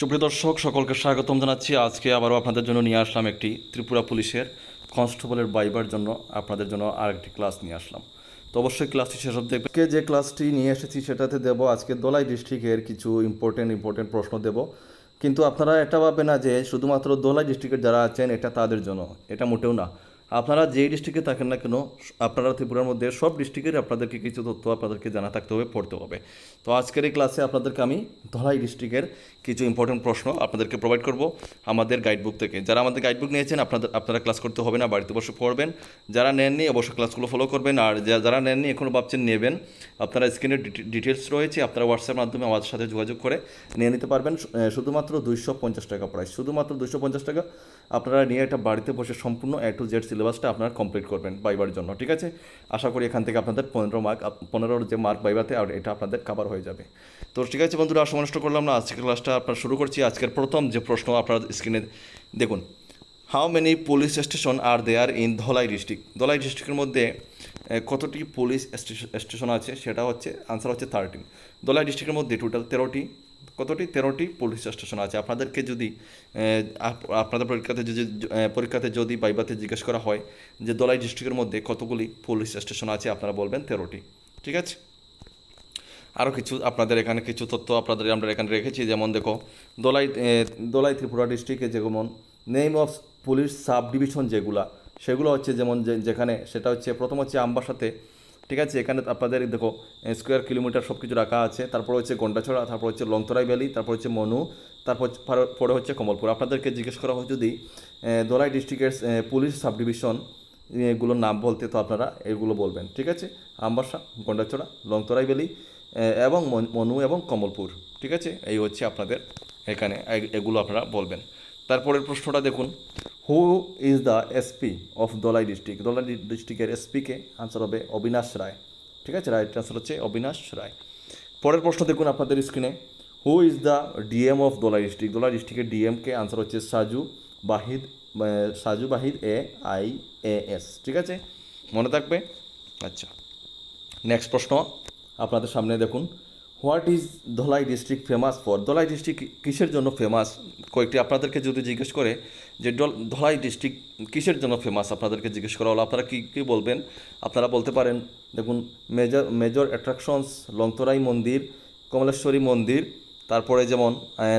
সুপ্রিয় দর্শক, সকলকে স্বাগতম জানাচ্ছি। আজকে আবারও আপনাদের জন্য নিয়ে আসলাম একটি ত্রিপুরা পুলিশের কনস্টেবলের বাইবার জন্য আপনাদের জন্য আরেকটি ক্লাস নিয়ে আসলাম। তো অবশ্যই ক্লাসটি দেখবে কে যে ক্লাসটি নিয়ে এসেছি সেটাতে দেবো, আজকে দোলাই ডিস্ট্রিক্টের কিছু ইম্পর্টেন্ট ইম্পর্টেন্ট প্রশ্ন দেব। কিন্তু আপনারা এটা ভাববে না যে শুধুমাত্র দোলাই ডিস্ট্রিক্টের যারা আছেন, এটা তাদের জন্য। এটা মোটেও না। আপনারা যেই ডিস্ট্রিক্টে থাকেন না কেন, আপনারা ত্রিপুরার মধ্যে সব ডিস্ট্রিক্টের আপনাদেরকে কিছু তথ্য আপনাদেরকে জানা থাকতে হবে, পড়তে হবে। তো আজকের এই ক্লাসে আপনাদেরকে আমি ধলাই ডিস্ট্রিক্টের কিছু ইম্পর্টেন্ট প্রশ্ন আপনাদেরকে প্রোভাইড করব আমাদের গাইডবুক থেকে। যারা আমাদের গাইডবুক নিয়েছেন, আপনাদের, আপনারা ক্লাস করতে হবে না, বাড়িতে বসে পড়বেন। যারা নেননি, অবশ্যই ক্লাসগুলো ফলো করবেন। আর যা- যারা নেননি, এখনও ভাবছেন নেবেন, আপনারা স্ক্রিনে ডিটেলস রয়েছে, আপনারা হোয়াটসঅ্যাপ মাধ্যমে আমাদের সাথে যোগাযোগ করে নিয়ে নিতে পারবেন। শুধুমাত্র দুইশো পঞ্চাশ টাকা প্রাইস শুধুমাত্র দুইশো পঞ্চাশ টাকা। আপনারা নিয়ে এটা বাড়িতে বসে সম্পূর্ণ এ টু জেড সিলেবাসটা আপনারা কমপ্লিট করবেন বাইবার জন্য, ঠিক আছে? আশা করি এখান থেকে আপনাদের পনেরো মার্ক পনেরোর যে মার্ক বাইবাতে আর এটা আপনাদের কাভার হয়ে যাবে। তো ঠিক আছে বন্ধুরা নষ্ট করলাম না। আজকের ক্লাসটা আপনার শুরু করছি। আজকের প্রথম যে প্রশ্ন আপনারা স্ক্রিনে দেখুন। How many police station are there in Dhalai district Dhalai ডিস্ট্রিক্টের মধ্যে কতটি পুলিশ স্টেশন আছে? সেটা হচ্ছে আনসার হচ্ছে থার্টিন ধলাই ডিস্ট্রিক্টের মধ্যে টোটাল তেরোটি। কতটি, তেরোটি পুলিশ স্টেশন আছে? আপনাদেরকে যদি আপনাদের পরীক্ষাতে যদি পরীক্ষাতে যদি বাইবাতে জিজ্ঞেস করা হয় যে দলাই ডিস্ট্রিক্টের মধ্যে কতগুলি পুলিশ স্টেশন আছে, আপনারা বলবেন তেরোটি। ঠিক আছে? আরও কিছু আপনাদের এখানে কিছু তথ্য আপনাদের, আমরা এখানে রেখেছি। যেমন দেখো, দোলাই দোলাই ত্রিপুরা ডিস্ট্রিক্টে যেমন name of police sub division যেগুলা, সেগুলো হচ্ছে যেমন যেখানে সেটা হচ্ছে প্রথম হচ্ছে আমবাসাতে ঠিক আছে এখানে আপনাদের দেখো স্কোয়ার কিলোমিটার সব কিছু রাখা আছে। তারপর হচ্ছে গন্ডাছড়া তারপর হচ্ছে লংতরাই ভ্যালি তারপর হচ্ছে মনু তারপর পরে- হচ্ছে কমলপুর। আপনাদেরকে জিজ্ঞেস করা হয় যদি এ, দোলাই ডিস্ট্রিক্টের পুলিশ সাব ডিভিশন এগুলোর নাম বলতে তো আপনারা এগুলো বলবেন ঠিক আছে? আমবাসা গন্ডাছড়া লংতরাই ভ্যালি এবং মনু এবং কমলপুর ঠিক আছে? এই হচ্ছে আপনাদের এখানে এগুলো আপনারা বলবেন। তারপরের প্রশ্নটা দেখুন who is the SP of Dhalai district Dhalai ডিস্ট্রিক্টের এসপিকে আনসার হবে অবিনাশ রায়। ঠিক আছে? রাইট আনসার হচ্ছে অবিনাশ রায়। পরের প্রশ্ন দেখুন আপনাদের স্ক্রিনে who is the D M of Dholai district Dholai ডিস্ট্রিক্টের ডিএমকে আনসার হচ্ছে Saju Bahid Saju Bahid A I A S ঠিক আছে? মনে থাকবে? আচ্ছা। নেক্সট প্রশ্ন আপনাদের সামনে দেখুন। What is Dhalai district famous for? Dhalai district কিসের জন্য ফেমাস? কয়েকটি আপনাদেরকে যদি জিজ্ঞেস করে যে ধলাই ডিস্ট্রিক্ট কিসের জন্য ফেমাস আপনাদেরকে জিজ্ঞেস করা হলো, আপনারা কী কী বলবেন? আপনারা বলতে পারেন, দেখুন মেজর মেজর অ্যাট্রাকশনস লংতরাই মন্দির, কমলেশ্বরী মন্দির, তারপরে যেমন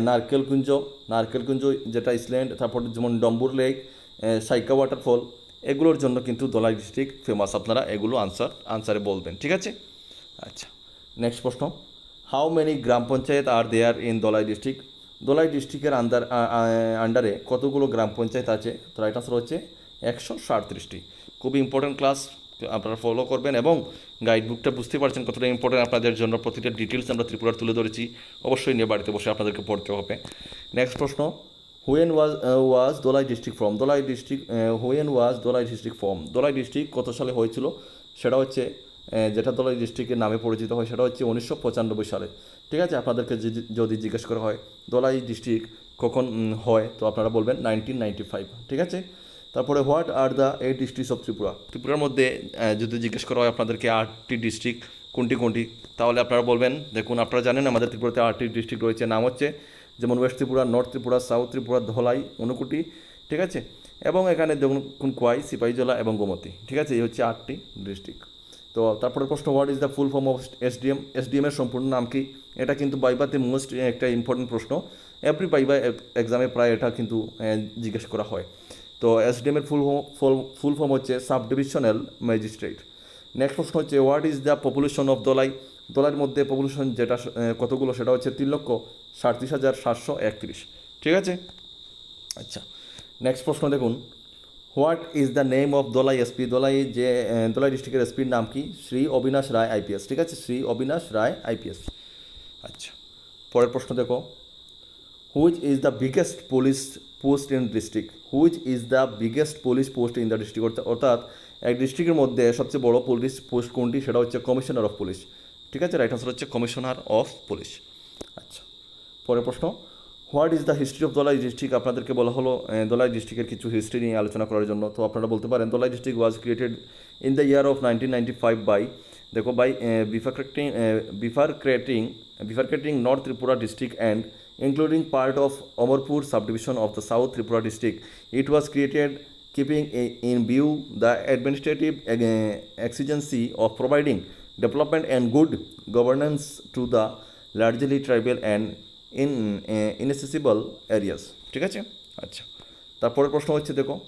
নারকেলকুঞ্জ নারকেলকুঞ্জ যেটা ইসল্যান্ড তারপরে যেমন ডম্বুর লেক সাইকা ওয়াটারফল এগুলোর জন্য কিন্তু ধলাই ডিস্ট্রিক্ট ফেমাস। আপনারা এগুলো আনসার আনসারে বলবেন, ঠিক আছে? আচ্ছা নেক্সট প্রশ্ন। How many gram panchayat are there in Dhalai district Dhalai ডিস্ট্রিক্টের আন্ডার আন্ডারে কতগুলো গ্রাম পঞ্চায়েত আছে? তো রাইট আনসার হচ্ছে একশো সাঁত্রিশটি। খুবই ইম্পর্টেন্ট ক্লাস আপনারা ফলো করবেন এবং গাইড বুকটা বুঝতে পারছেন কতটা ইম্পর্টেন্ট আপনাদের জন্য। প্রতিটা ডিটেলস আমরা ত্রিপুরার তুলে ধরেছি। অবশ্যই নিয়ে বাড়িতে বসে আপনাদেরকে পড়তে হবে। নেক্সট প্রশ্ন when was was Dhalai district form Dhalai district when was Dhalai district form Dholai district কত সালে হয়েছিল? সেটা হচ্ছে যেটা দোলাই ডিস্ট্রিক্টের নামে পরিচিত হয়, সেটা হচ্ছে উনিশশো পঁচানব্বই সালে। ঠিক আছে? আপনাদেরকে যদি- যদি জিজ্ঞেস করা হয়, দোলাই ডিস্ট্রিক্ট কখন হয়, তো আপনারা বলবেন নাইনটিন নাইনটি ফাইভ। ঠিক আছে? তারপরে what are the eight districts of Tripura? ত্রিপুরার মধ্যে যদি জিজ্ঞেস করা হয় আপনাদেরকে আটটি ডিস্ট্রিক্ট, কোনটি কোনটি, তাহলে আপনারা বলবেন, দেখুন, আপনারা জানেন আমাদের ত্রিপুরাতে আটটি ডিস্ট্রিক্ট রয়েছে, নাম হচ্ছে যেমন west Tripura, north Tripura, south Tripura, Dhalai, Unakoti. ঠিক আছে? এবং এখানে দেখুন কোয়াই সিপাহীজলা এবং গোমতি। ঠিক আছে? এই হচ্ছে আটটি ডিস্ট্রিক্ট। তো তারপরে প্রশ্ন what is the full form of SDM SDM এর সম্পূর্ণ নাম কি? এটা কিন্তু বাইবাতে মোস্ট একটা ইম্পর্টেন্ট প্রশ্ন। এভরি বাইবা এক্সামে প্রায় এটা কিন্তু জিজ্ঞেস করা হয়। তো এসডিএম এর ফুল ফুল ফর্ম হচ্ছে সাব ডিভিশনাল ম্যাজিস্ট্রেট নেক্সট প্রশ্ন হচ্ছে what is the population of Dhalai? দোলাইয়ের মধ্যে পপুলেশন যেটা কতগুলো সেটা হচ্ছে তিন লক্ষ সাঁত্রিশ হাজার সাতশো একত্রিশ। ঠিক আছে? আচ্ছা নেক্সট প্রশ্ন দেখুন। What is the name of Dhalai SP? Dhalai যে দোলাই ডিস্ট্রিক্টের এসপির নাম কি? শ্রী অবিনাশ রায় আইপিএস ঠিক আছে? শ্রী অবিনাশ রায় আইপিএস আচ্ছা পরের প্রশ্ন দেখো। Which is the biggest police post in district which is the biggest police post in the district অর্থাৎ এক ডিস্ট্রিক্টের মধ্যে সবচেয়ে বড় পুলিশ পোস্ট কোনটি? সেটা হচ্ছে কমিশনার অফ পুলিশ ঠিক আছে? রাইট আনসার হচ্ছে কমিশনার অফ পুলিশ আচ্ছা পরের প্রশ্ন। What is the history of Dhalai district? আপনাদেরকে বলা হলো দোলাই ডিস্ট্রিক্টের কিছু হিস্ট্রি নিয়ে আলোচনা করার জন্য। তো আপনারা বলতে পারেন, Dhalai district was created in the year of nineteen by দেখো by bifurcating bifurcating bifurcating north Tripura district and including part of Amarpur sub division of the south Tripura district it was created keeping in view the administrative exigency of providing development and good governance to the largely tribal and in uh, areas ঠিক আছে? আচ্ছা। তারপরের প্রশ্ন হচ্ছে দেখো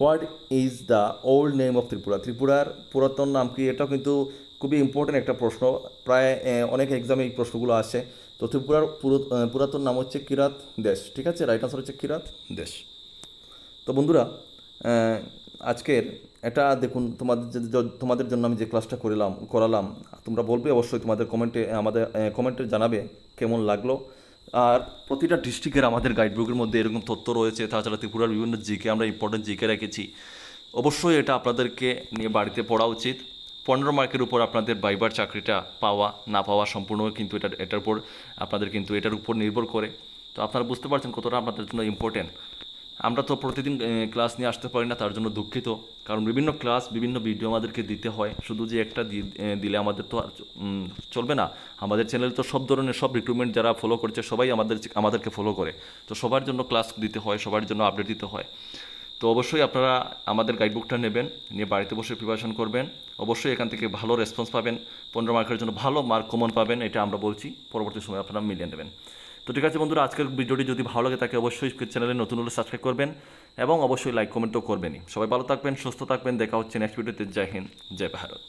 what is the old name of Tripura? ত্রিপুরার পুরাতন নাম কি? এটাও কিন্তু খুবই ইম্পর্টেন্ট একটা প্রশ্ন। প্রায় অনেক এক্সামে এই প্রশ্নগুলো আসে। তো ত্রিপুরার পুরো- পুরাতন নাম হচ্ছে কিরাত দেশ। ঠিক আছে? রাইট আনসার হচ্ছে কিরাত দেশ। তো বন্ধুরা আজকের এটা দেখুন তোমাদের তোমাদের জন্য আমি যে ক্লাসটা করিলাম করালাম তোমরা বলবে অবশ্যই তোমাদের কমেন্টে আমাদের কমেন্টে জানাবে। কেমন লাগল? আর প্রতিটা ডিস্ট্রিক্টের আমাদের গাইডবুকের মধ্যে এরকম তথ্য রয়েছে, তাছাড়া ত্রিপুরার বিভিন্ন জিকে আমরা ইম্পর্টেন্ট জিকে রেখেছি। অবশ্যই এটা আপনাদেরকে নিয়ে বাড়িতে পড়া উচিত। পনেরো মার্কের উপর আপনাদের বাইবার চাকরিটা পাওয়া, না পাওয়া সম্পূর্ণ কিন্তু এটা এটার উপর, আপনাদের কিন্তু এটার উপর নির্ভর করে। তো আপনারা বুঝতে পারছেন কতটা আপনাদের জন্য ইম্পর্টেন্ট আমরা তো প্রতিদিন ক্লাস নিয়ে আসতে পারি না, তার জন্য দুঃখিত। কারণ বিভিন্ন ক্লাস বিভিন্ন ভিডিও আমাদেরকে দিতে হয়। শুধু যে একটা দিলে আমাদের তো আর চলবে না। আমাদের চ্যানেল তো সব ধরনের, সব রিক্রুটমেন্ট যারা ফলো করছে, সবাই আমাদের আমাদেরকে ফলো করে। তো সবার জন্য ক্লাস দিতে হয়, সবার জন্য আপডেট দিতে হয়। তো অবশ্যই আপনারা আমাদের গাইডবুকটা নেবেন, নিয়ে বাড়িতে বসে প্রিপারেশন করবেন। অবশ্যই এখান থেকে ভালো রেসপন্স পাবেন। পনেরো মার্কের জন্য ভালো মার্ক কমন পাবেন, এটা আমরা বলছি। পরবর্তী সময় আপনারা মিলিয়ে নেবেন। তো ঠিক আছে বন্ধুরা, আজকের ভিডিওটি যদি ভালো লাগে তাকে অবশ্যই চ্যানেলে নতুন হলে সাবস্ক্রাইব করবেন এবং অবশ্যই লাইক কমেন্টও করবেনই। সবাই ভালো থাকবেন, সুস্থ থাকবেন, দেখা হচ্ছে নেক্সট ভিডিওতে জয় হিন্দ, জয় ভারত।